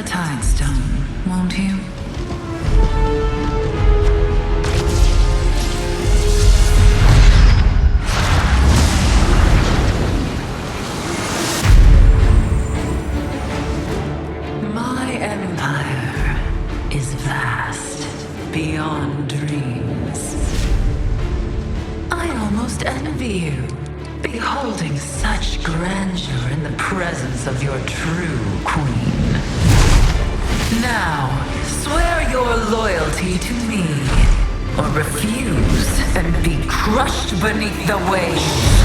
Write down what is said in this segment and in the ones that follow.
Tidestone, won't you? My empire is vast, beyond dreams. I almost envy you, beholding such grandeur in the presence of your true queen. Now, swear your loyalty to me, or refuse and be crushed beneath the waves.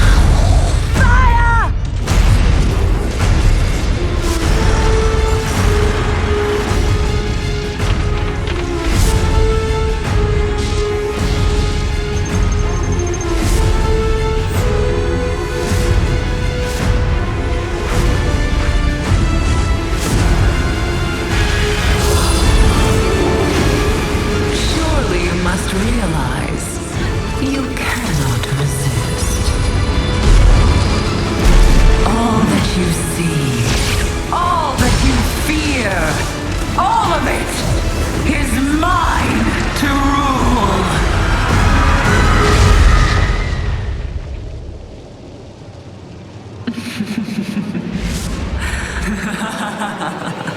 You cannot resist. All that you see, all that you fear, all of it is mine to rule.